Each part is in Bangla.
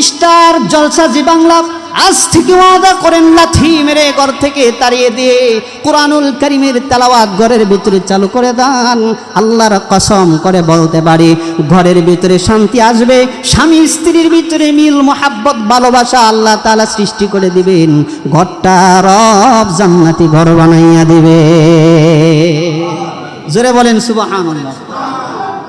স্টার জলসা বাংলা, আজ থেকে ওয়াদা করেন লাথি মেরে ঘর থেকে তাড়িয়ে দিয়ে কোরআনুল করিমের তেলাওয়াত ঘরের ভিতরে চালু করে দেন। আল্লাহর কসম করে বলতে ঘরের ভিতরে শান্তি আসবে, স্বামী স্ত্রীর ভিতরে মিল, মোহাব্বত, ভালোবাসা আল্লাহ তাআলা সৃষ্টি করে দিবেন। ঘরটা রব জান্নাতি ঘর বানাইয়া দিবে। জোরে বলেন সুবহানাল্লাহ।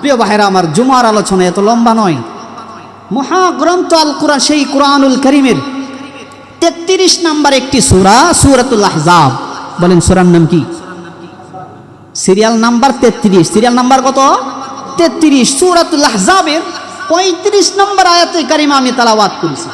প্রিয় আমার জুমার আলোচনা এত লম্বা নয়। মহাগ্রন্থ আল কোরআন, সেই কোরআনুল করিমের তেত্রিশ নাম্বার একটি সুরা, সুরাতুল আহজাব। বলেন, সুরার নাম কি? সিরিয়াল নাম্বার তেত্রিশ। সিরিয়াল নাম্বার কত? তেত্রিশ। সুরাতুল আহজাবের পঁয়ত্রিশ নম্বর আয়াতে কারিমা আমি তালাওয়াত করেছি।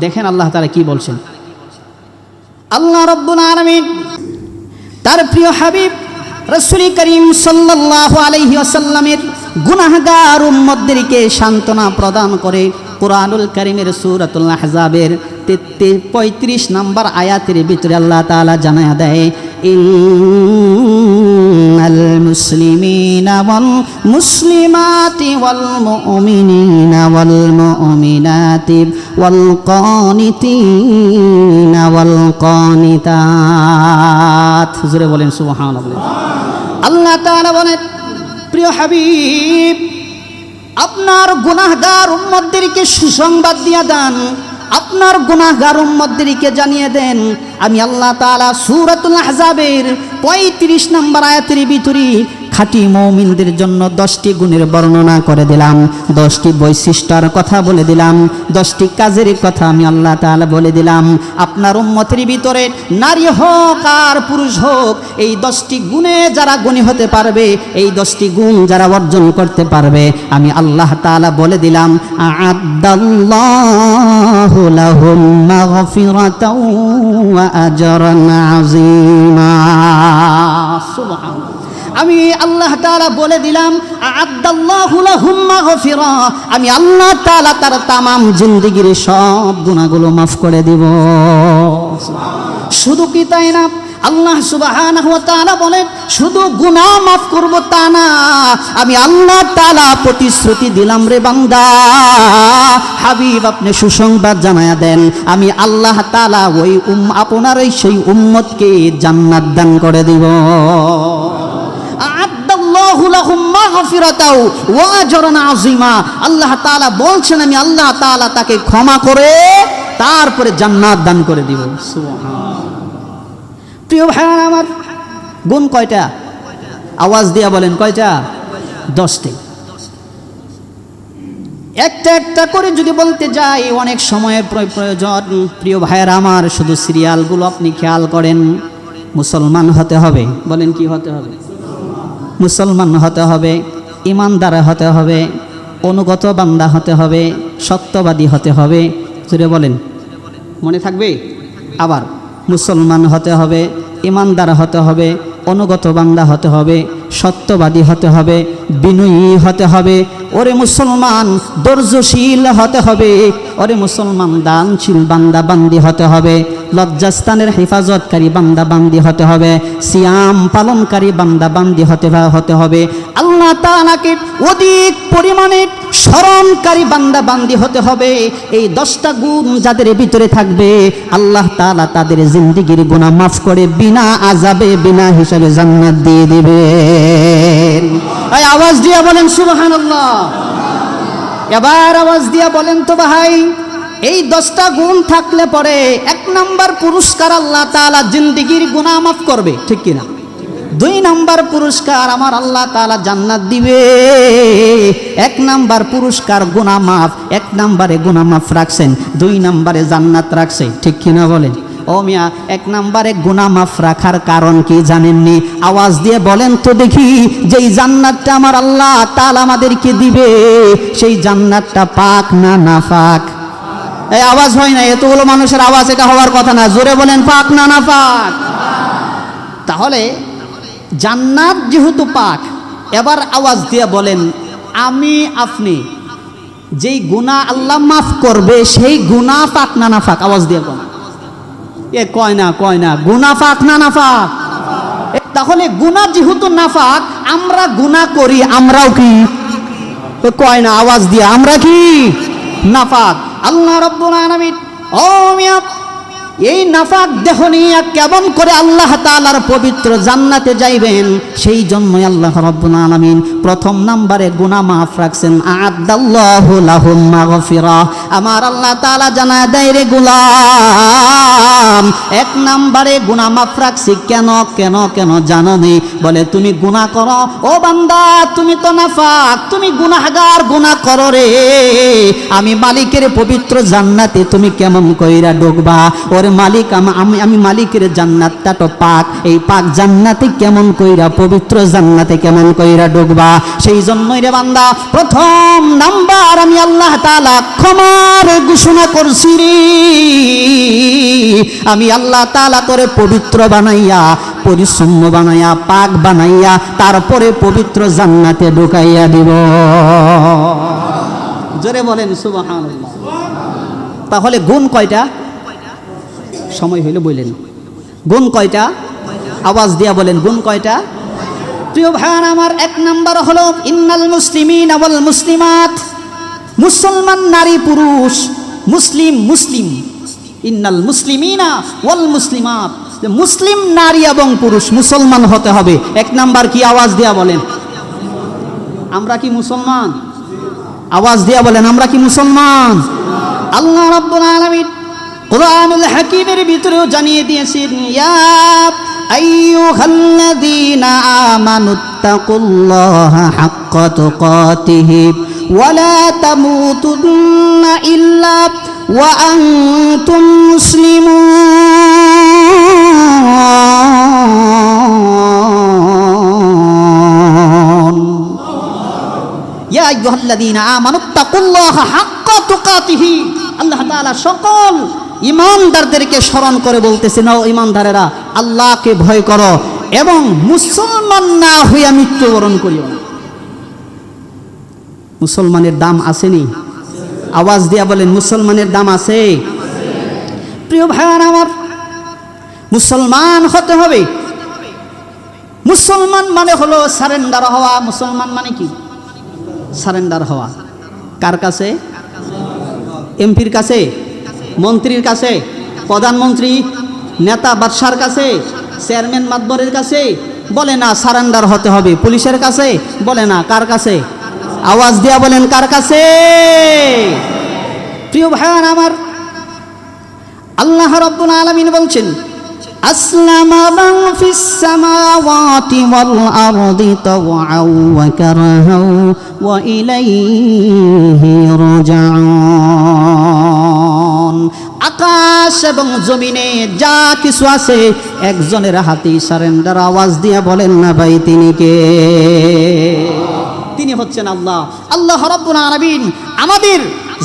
দেখেন আল্লাহ তারা কি বলছেন। আল্লাহ রব্বুল আলমিন তার প্রিয় হাবিব, রসুল করিম সাল্লাল্লাহু আলাইহি আসাল্লামের গুনাহগার উম্মতদেরকে সান্ত্বনা প্রদান করে কোরআনুল করিমের সূরাতুল আহজাবের পঁয়ত্রিশ নম্বর আয়াতের ভিতরে আল্লাহ তালা জানায়া দেয় কানিতাত হুজুরে প্রিয় হাবিব, আপনার গুনাহগার উম্মতদেরকে সুসংবাদ দিয়ে দেন, আপনার গুনাহগার উম্মতদেরকে জানিয়ে দেন, আমি আল্লাহ তাআলা সূরাতুল আহজাবের পঁয়ত্রিশ নম্বর আয়াতের ভিতরে খাঁটি মৌমিনদের জন্য দশটি গুণের বর্ণনা করে দিলাম। দশটি বৈশিষ্ট্যর কথা বলে দিলাম। দশটি কাজের কথা আমি আল্লাহ তাআলা বলে দিলাম। আপনার উম্মতের ভিতরে নারী হোক আর পুরুষ হোক, এই দশটি গুণে যারা গুণী হতে পারবে, এই দশটি গুণ যারা অর্জন করতে পারবে, আমি আল্লাহ তাআলা বলে দিলাম, আ'আদাল্লাহু আমি আল্লাহ তালা বলে দিলাম আমি আল্লাহ তালা তার তামাম জিন্দেগীর সব গুনাহগুলো মাফ করে দিব। শুধু কি তাই না? আল্লাহ তাআলা বলেন, শুধু গুনাহ মাফ করব তা না। আমি আল্লাহ তালা প্রতিশ্রুতি দিলাম রে বান্দা। হাবিব, আপনি সুসংবাদ জানায়া দেন। আমি আল্লাহ তালা ওই উম আপনার সেই উম্মতকে জান্নাত দান করে দিব। আল্লাহ তাআলা বলছেন, আমি আল্লাহ তাআলা তাকে ক্ষমা করে তারপরে জান্নাত দান করে দিব। প্রিয় ভাইরা আমার গুণ কয়টা? আওয়াজ দিয়া বলেন, কয়টা? দশটি। একটা একটা করে যদি বলতে যাই, অনেক সময়ের প্রয়োজন। প্রিয় ভাইয়ের, আমার শুধু সিরিয়ালগুলো আপনি খেয়াল করেন। মুসলমান হতে হবে। বলেন কি হতে হবে? মুসলমান হতে হবে, ইমানদার হতে হবে, অনুগত বান্দা হতে হবে, সত্যবাদী হতে হবে। জুড়ে বলেন। মনে থাকবে? আবার, মুসলমান হতে হবে, ইমানদার হতে হবে, অনুগত বান্দা হতে হবে, সত্যবাদী হতে হবে, বিনয়ী হতে হবে ওরে মুসলমান ধৈর্যশীল হতে হবে। ওরে মুসলমান, দানশীল বান্দা বান্দি হতে হবে। লজ্জাস্থানের হেফাজতকারী বান্দা বান্দি হতে হবে। সিয়াম পালনকারী বান্দা বান্দি হতে হতে হবে। আল্লাহ তাআলাকে অধিক পরিমাণে স্মরণকারী বান্দা বান্দি হতে হবে। এই দশটা গুণ যাদের ভিতরে থাকবে, আল্লাহ তাআলা তাদের জিন্দিগির গুনাহ মাফ করে বিনা আজাবে বিনা হিসাবে জান্নাত দিয়ে এই আওয়াজ দিয়া বলেন, সুবহানাল্লাহ। এবার আওয়াজ দিয়া বলেন তো ভাই, এই দশটা গুণ থাকলে পরে এক নাম্বার পুরস্কার আল্লাহ তাআলা জিন্দিগির গুনাহ মাফ করবে, ঠিক কিনা? দুই নাম্বার পুরস্কার আমার আল্লাহ তালা জান্নাত দিবে। এক নাম্বার পুরস্কার গুনাহ মাফ এক নাম্বারে গুনাহ মাফ রাখছেন, দুই নাম্বারে জান্নাত রাখছে, ঠিক কিনা বলেন? ও মিয়া, এক নাম্বারে গুনাহ মাফ রাখার কারণ কি জানেননি? আওয়াজ দিয়ে বলেন তো দেখি, যেই জান্নাতটা আমার আল্লাহ তাআলা আমাদেরকে দিবে, সেই জান্নাতটা পাক না না পাক? এই আওয়াজ হয় না, এতগুলো মানুষের আওয়াজ এটা হওয়ার কথা না। জোরে বলেন, পাক না না পাক? তাহলে জান্নাত যেহেতু পাক, এবার আওয়াজ দিয়ে বলেন, আমি, আপনি, যেই গুণা আল্লাহ মাফ করবে, সেই গুণা পাক না না পাক? আওয়াজ দিয়ে বলেন। এ কয় না কয় না। গুনাফাক না না পাক এ, তাহলে গুনা যেহেতু নাফাক আমরা গুনা করি আমরাও কি? কয় না আওয়াজ দিয়ে আমরা কি? নাফাক আল্লাহ রব্বুল আলামিন ও মিয়া এই নাফাক দেহ নিয়ে কেমন করে আল্লাহ তাআলার পবিত্র জান্নাতে যাইবেন, সেই জন্যই আল্লাহ রব্বুল আলামিন প্রথম নাম্বারে গুনাহ মাফ রাখছেন। আমার আল্লাহ তাআলা জানা দেয় রে গোলাম, এক নাম্বারে গুনাহ মাফ রাখছি। কেন কেন কেন জানো নি বলে, তুমি গুনাহ করো? ও বান্দা, তুমি তো নাফাক, তুমি গুনাহগার, গুনাহ করো রে। আমি মালিকের পবিত্র জান্নাতে তুমি কেমন কইরা ঢুকবা ওরে মালিক, আমি আমি মালিকের জান্নাতটা তো পাক। এই পাক জান্নাতে কেমন কইরা, পবিত্র জান্নাতে কেমন কইরা ঢুকবা সেই জন্যই রে বান্দা, প্রথম নাম্বার আমি আল্লাহ তাআলা ক্ষমার ঘোষণা করছি রে। আমি আল্লাহ তাআলা তোরে পবিত্র বানাইয়া, পরিচ্ছন্ন বানাইয়া, পাক বানাইয়া, তারপরে পবিত্র জান্নাতে ঢুকাইয়া দিব। জোরে বলেন, সুবহানাল্লাহ। তাহলে গুণ কয়টা? সময় হইলে বললেন গুণ কয়টা? আওয়াজ দিয়া বলেন, গুণ কয়টা? প্রিয় ভাইয়ান, আমার এক নাম্বার হলো, ইন্নাল মুসলিমিন আওয়াল মুসলিমাত, মুসলমান নারী পুরুষ, মুসলিম মুসলিম। ইন্নাল মুসলিমিনা ওয়াল মুসলিমাত মুসলিম নারী এবং পুরুষ মুসলমান হতে হবে। এক নাম্বার কি আওয়াজ দিয়া বলেন? আমরা কি মুসলমান? আওয়াজ দিয়া বলেন, আমরা কি মুসলমান? আল্লাহ রাব্বুল আলামিন হাকিমের ভিতরেও জানিয়ে দিয়েছেন, ইয়া আইয়ুহাল্লাযীনা আমানুত্তাকুল্লাহা হাক্কা তুকাতিহি ওয়ালা তামুতুন্না ইল্লা ওয়া আনতুম মুসলিমুন। ইয়া আইয়ুহাল্লাযীনা আমানুত্তাকুল্লাহা হাক্কা তুকাতিহি। আল্লাহ তাআলা সকল ইমানদারদেরকে স্মরণ করে বলতেছে ও ইমানদারেরা, আল্লাহকে ভয় করো এবং মুসলমান না হইয়া মৃত্যুবরণ করিও না। মুসলমানের দাম আসেনি আওয়াজ দিয়া বলেন, মুসলমানের দাম আছে। প্রিয় ভাইয়ান আমার, মুসলমান হতে হবে। মুসলমান মানে হলো সারেন্ডার হওয়া। মুসলমান মানে কি? সারেন্ডার হওয়া। কার কাছে? এমপির কাছে? মন্ত্রীর কাছে প্রধানমন্ত্রী নেতা বাদশার কাছে চেয়ারম্যান মাতবরের কাছে বলে না সারেন্ডার হতে হবে পুলিশের কাছে বলে না কার কাছে আওয়াজ দিয়া বলেন কার কাছে প্রিয় ভাইয়ান আমার আল্লাহ রব্বুল আলামিন বলছেন أسلم من في السماوات والأرض طوعا وكرها وإليه মন আকাশ এবং জমিনে যা কিছু আছে, একজনের হাতে সারেন্ডার আওয়াজ দিয়া বলেন, না ভাই, তিনি কে? তিনি হচ্ছেন আল্লাহ। আল্লাহ রবিন আমাদের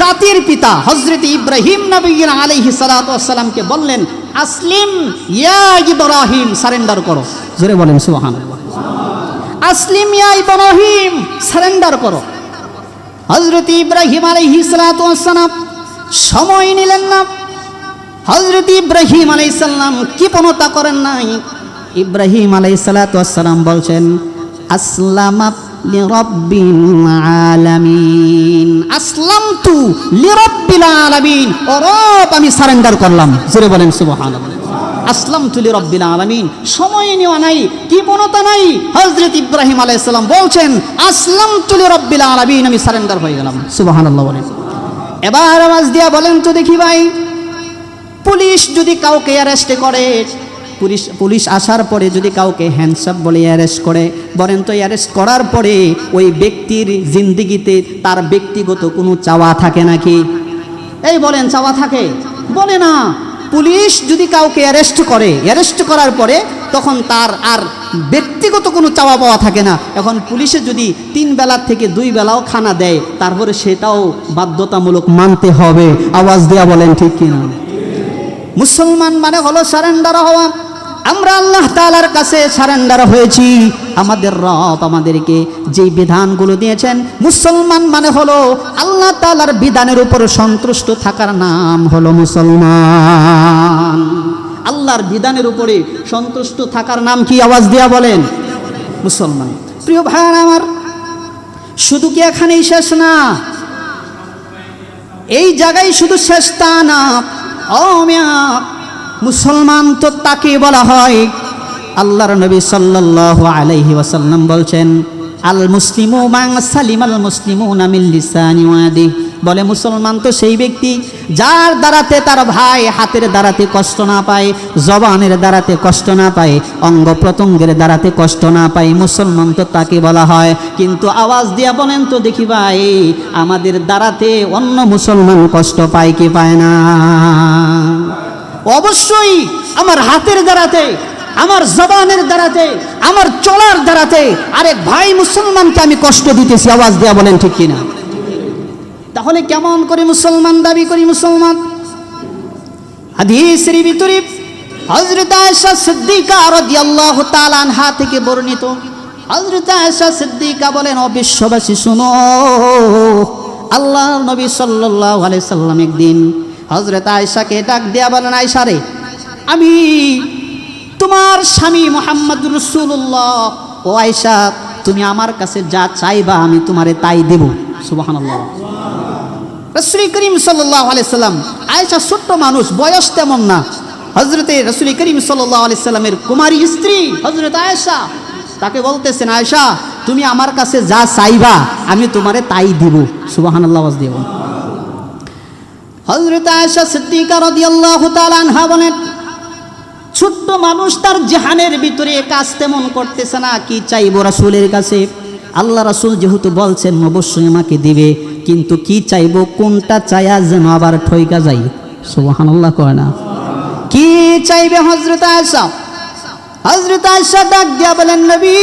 জাতির পিতা হজরত ইব্রাহিম নবীন আলহি সালাতামকে বললেন, আসলিম ইয়া ইব্রাহিম, সারেন্ডার করো। জোরে বলেন সুহান আসলিম ইয়া ইব্রাহিম, সারেন্ডার করো। হজরত ইব্রাহিম আলহি সালাতাম সময় নিলেন না। হজরত ইব্রাহিম আলাইসাল্লাম কৃপণতা করেন নাই। ইব্রাহিম আলাইসালাম বলছেন, আসলাম আসলাম আমি সারেন্ডার করলাম। বলেন আসলাম তুলি রব্বিল আলামিন। সময় নেওয়া নাই নাই। ইব্রাহিম আলাইসাল্লাম বলছেন আসলাম তুলি আমি সারেন্ডার হয়ে গেলাম। সুবহানাল্লাহ বলেন। এবার আওয়াজ দিয়া বলেন তো দেখি ভাই, পুলিশ যদি কাউকে অ্যারেস্ট করে, পুলিশ পুলিশ আসার পরে যদি কাউকে হ্যান্ডসাপ বলে অ্যারেস্ট করে, বলেন তো অ্যারেস্ট করার পরে ওই ব্যক্তির জিন্দিগিতে তার ব্যক্তিগত কোনো চাওয়া থাকে নাকি? এই বলেন, চাওয়া থাকে? বলে না। পুলিশ যদি কাউকে অ্যারেস্ট করে অ্যারেস্ট করার পরে তখন তার আর ব্যক্তিগত কোনো চাওয়া পাওয়া থাকে না। এখন পুলিশে যদি তিন বেলার থেকে দুই বেলাও খানা দেয়, তারপরে সেটাও বাধ্যতামূলক মানতে হবে। আওয়াজ দেয়া বলেন, ঠিক কিনা? মুসলমান মানে হলো সারেন্ডার হওয়া। আমরা আল্লাহ তালার কাছে সারেন্ডার হয়েছি। আমাদের রব আমাদেরকে যে বিধানগুলো দিয়েছেন, মুসলমান মানে হলো আল্লাহ তালার বিধানের উপর সন্তুষ্ট থাকার নাম হলো মুসলমান। আল্লাহর বিধানের উপরে সন্তুষ্ট থাকার নাম কি আওয়াজ দিয়া বলেন? মুসলমান। প্রিয় ভাই আমার, শুধু কি এখানেই শেষ না? এই জায়গায় শুধু শেষ তা না মুসলমান তো তাকে বলা হয়। আল্লাহর নবী সাল্লাল্লাহু আলাইহি ওয়াসাল্লাম বলছেন আল মুসলিমু মান সালিম আল মুসলিমু নামিল লিসানি ওয়াদি বলে, মুসলমান তো সেই ব্যক্তি যার দ্বারাতে তার ভাই হাতের দ্বারাতে কষ্ট না পায়, জবানের দ্বারাতে কষ্ট না পায়, অঙ্গ প্রত্যঙ্গের দ্বারাতে কষ্ট না পায়, মুসলমান তো তাকে বলা হয়। কিন্তু আওয়াজ দিয়া বলেন তো, দেখি ভাই, আমাদের দ্বারাতে অন্য মুসলমান কষ্ট পায় কি পায় না? অবশ্যই আমার হাতের দ্বারাতে, আমার জবানের দ্বারাতে, আমার চলার দ্বারাতে আরেক ভাই মুসলমানকে আমি কষ্ট দিতেছি, আওয়াজ দেয়া বলেন ঠিক কিনা? তাহলে কেমন করে মুসলমান দাবি করি মুসলমান? হাদিসের ভিতরে হযরত আয়েশা সিদ্দিকা রাদিয়াল্লাহু তাআলা আনহা থেকে বর্ণিত। হযরত আয়েশা সিদ্দিকা বলেন, ও বিশ্ববাসী, শুনো। আল্লাহর নবী সাল্লাল্লাহু আলাইহি সাল্লাম একদিন হযরত আয়েশাকে ডাক দেয়া বলেন, আয়েশা রে, আমি তোমার স্বামী মোহাম্মদ রসুল্লাহ ও আয়েশা, তুমি আমার কাছে যা চাইবা আমি তোমারে তাই দেব। সুবহানাল্লাহ। রসুল করিম সাল্লাহ আলাইসাল্লাম আয়েশা ছোট্ট মানুষ, বয়স তেমন না। হজরতে রসুল করিম সাল্লাহ আলাইসাল্লামের কুমারী স্ত্রী হজরত আয়েশা। তাকে বলতেছেন, আয়েশা, তুমি আমার কাছে যা চাইবা, আমি তোমারে তাই দিব। সুবাহান আল্লাহ দেব হজরত আয়েশা সিদ্দিকা রাদিয়াল্লাহু তাআলা আনহা বলেন, ছোট্ট মানুষ তার জাহানের ভিতরে কাজ তেমন করতেছে না, কি চাইব রাসূলের কাছে? আল্লাহ রাসূল যেহেতু বলছেন, অবশ্যই আমাকে দিবে। কিন্তু কি চাইব, কোনটা চায়া যেন আবার ঠইকা যাই সুবহানাল্লাহ কয় না। কি চাইবে হযরত আয়েশা? হযরত আয়েশা ডাক দিয়া বলেন, নবী,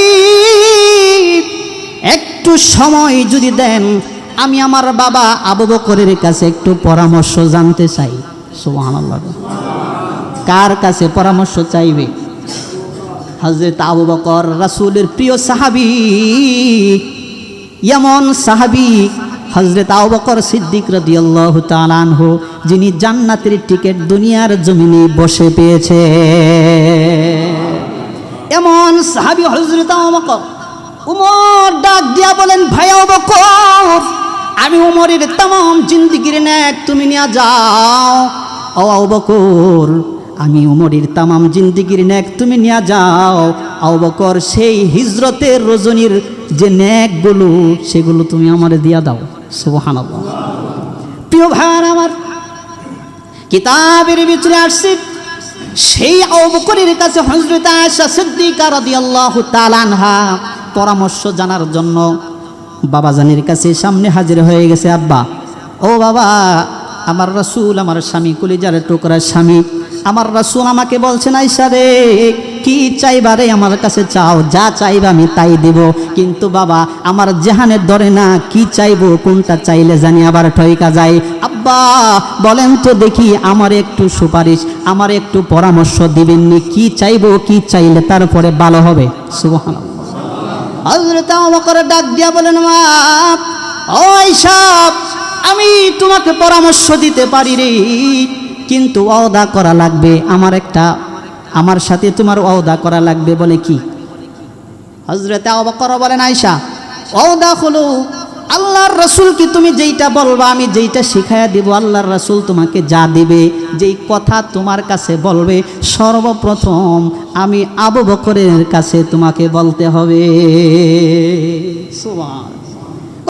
একটু সময় যদি দেন, আমি আমার বাবা আবু বকরের কাছে একটু পরামর্শ জানতে চাই। সুবহানাল্লাহ কার কাছে পরামর্শ চাইবে? হজরত আবু বকর, রাসূলের প্রিয় সাহাবী এমন সাহাবী হজরত আবকর সিদ্দিক রদিয়াল্লাহ তালানহ যিনি জান্নাতের টিকিট দুনিয়ার জমিনে বসে পেয়েছে। এমন সাহাবি হজরত আবকর উমর ডাক দিয়া বলেন, ভাই আবকর আমি উমরের তাম জিন্দিগির ন্যাক তুমি নিয়ে যাও। অবকর আমি উমরের তামাম জিন্দিগির নেক তুমি নিয়ে যাও। আবু বকর সেই হিজরতের রজনীর যে নেকগুলো, সেগুলো তুমি আমারে দিয়া দাও। সুবহানাল্লাহ। প্রিয় ভাইয়ার আমার, কিতাবের ভিতরে আসছে, সেই আবু বকরের কাছে হযরত আয়েশা সিদ্দিকা রাদিয়াল্লাহু আনহা পরামর্শ জানার জন্য বাবাজানের কাছে সামনে হাজির হয়ে গেছে, আব্বা, ও বাবা, আমার রসুল, আমার স্বামী, কলিজার টুকরা স্বামী আমার রাসূল আমাকে বলছেন আইসা রে, কি চাইবা রে আমার কাছে? চাও, যা চাইবা আমি তাই দেব। কিন্তু বাবা, আমার জাহানের ধরে না, কি চাইব, কোনটা চাইলে জানি আবার ঠইকা যায়। আব্বা, বলেন তো দেখি, আমার একটু সুপারিশ, আমার একটু পরামর্শ দিবেননি কি চাইব, কি চাইলে তারপরে ভালো হবে? হজরত আমাকে ডাক দিয়া বলেন, মা, ও সব আমি তোমাকে পরামর্শ দিতে পারি রে। কিন্তু ওয়াদা করা লাগবে। আমার একটা, আমার সাথে তোমার ওয়াদা করা লাগবে বলে কি? হজরতে অবাকর বলেন আয়সা ওয়াদা হলো আল্লাহর রসুল কি তুমি যেইটা বলবা, আমি যেইটা শিখাইয়া দিব, আল্লাহর রসুল তোমাকে যা দিবে, যেই কথা তোমার কাছে বলবে, সর্বপ্রথম আমি আবু বকরের কাছে তোমাকে বলতে হবে। সুবহান।